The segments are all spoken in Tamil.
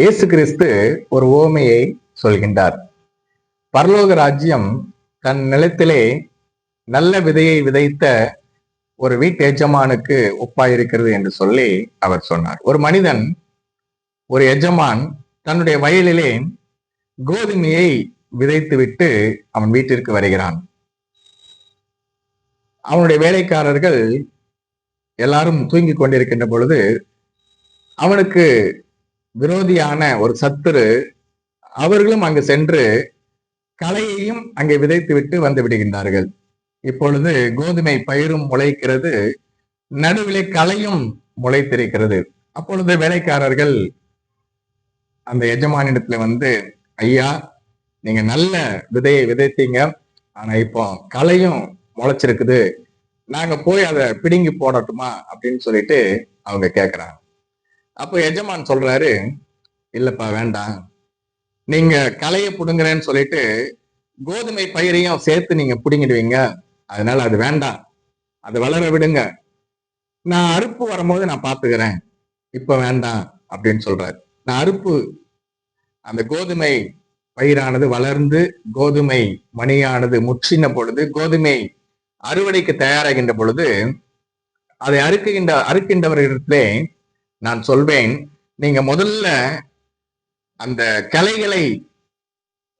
இயேசு கிறிஸ்து ஒரு ஓமையை சொல்கின்றார். பரலோக ராஜ்யம் தன் நிலத்திலே நல்ல விதையை விதைத்த ஒரு வீட்டு எஜமானுக்கு ஒப்பாயிருக்கிறது என்று சொல்லி அவர் சொன்னார். ஒரு மனிதன் ஒரு எஜமான் தன்னுடைய வயலிலே கோதுமையை விதைத்துவிட்டு அவன் வீட்டிற்கு வருகிறான். அவனுடைய வேலைக்காரர்கள் எல்லாரும் தூங்கிக் கொண்டிருக்கின்ற பொழுது அவனுக்கு விரோதியான ஒரு சத்துரு அவர்களும் அங்கு சென்று களையையும் அங்கே விதைத்து விட்டு வந்து விடுகின்றார்கள். இப்பொழுது கோதுமை பயிரும் முளைக்கிறது. நடுவிலே களையும் முளைத்திருக்கிறது. அப்பொழுது வேலைக்காரர்கள் அந்த எஜமானிடத்துல வந்து ஐயா நீங்க நல்ல விதையை விதைத்தீங்க. ஆனா இப்போ களையும் முளைச்சிருக்குது. நாங்க போய் அதை பிடுங்கி போடட்டுமா? அப்படின்னு சொல்லிட்டு அவங்க கேக்குறாங்க. அப்போ எஜமான் சொல்றாரு இல்லப்பா வேண்டாம். நீங்க களையை பிடுங்குறேன்னு சொல்லிட்டு கோதுமை பயிரையும் சேர்த்து நீங்க பிடுங்கிடுவீங்க. அதனால அது வேண்டாம். அது வளர விடுங்க. நான் அறுப்பு வரும்போது நான் பாத்துக்கிறேன். இப்ப வேண்டாம் அப்படின்னு சொல்றாரு. நான் அறுப்பு. அந்த கோதுமை பயிரானது வளர்ந்து கோதுமை மணியானது முற்றின பொழுது கோதுமை அறுவடைக்கு தயாராகின்ற பொழுது அதை அறுக்குகின்ற அறுக்கின்றவர்களிடத்திலே நான் சொல்வேன் நீங்க முதல்ல அந்த கலைகளை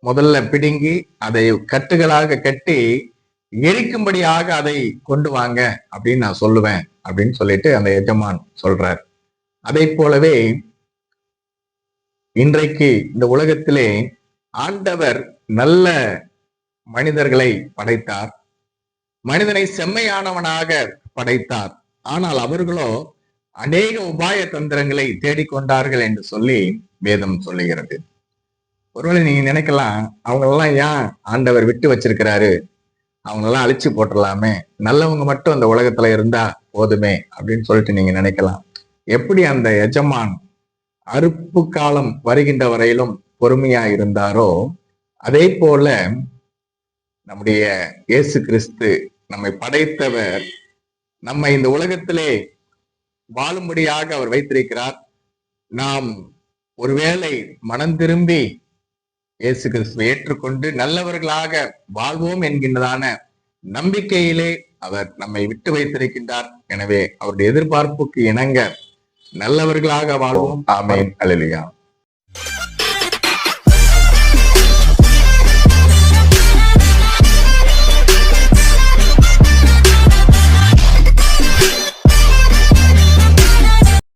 முதல்ல பிடுங்கி அதை கட்டுகளாக கட்டி எரிக்கும்படியாக அதை கொண்டு வாங்க அப்படின்னு நான் சொல்லுவேன் அப்படின்னு சொல்லிட்டு அந்த எஜமான் சொல்றார். அதை போலவே இன்றைக்கு இந்த உலகத்திலே ஆண்டவர் நல்ல மனிதர்களை படைத்தார். மனிதனை செம்மையானவனாக படைத்தார். ஆனால் அவர்களோ அநேக உபாய தந்திரங்களை தேடிக்கொண்டார்கள் என்று சொல்லி வேதம் சொல்லுகிறது. ஒருவேளை நீங்க நினைக்கலாம் அவங்களெல்லாம் ஏன் ஆண்டவர் விட்டு வச்சிருக்கிறாரு? அவங்களெல்லாம் அழிச்சு போட்டுடலாமே. நல்லவங்க மட்டும் அந்த உலகத்துல இருந்தா போதுமே அப்படின்னு சொல்லிட்டு நீங்க நினைக்கலாம். எப்படி அந்த எஜமான் அறுப்பு காலம் வருகின்ற வரையிலும் பொறுமையா இருந்தாரோ அதே போல நம்முடைய இயேசு கிறிஸ்து நம்மை படைத்தவர் நம்மை இந்த உலகத்திலே வாழும்படியாக அவர் வைத்திருக்கிறார். நாம் ஒருவேளை மனம் திரும்பி இயேசு கிறிஸ்துவை ஏற்றுக்கொண்டு நல்லவர்களாக வாழ்வோம் என்கின்றதான நம்பிக்கையிலே அவர் நம்மை விட்டு வைத்திருக்கின்றார். எனவே அவருடைய எதிர்பார்ப்புக்கு இணங்க நல்லவர்களாக வாழ்வோம். ஆமேன். அலலியா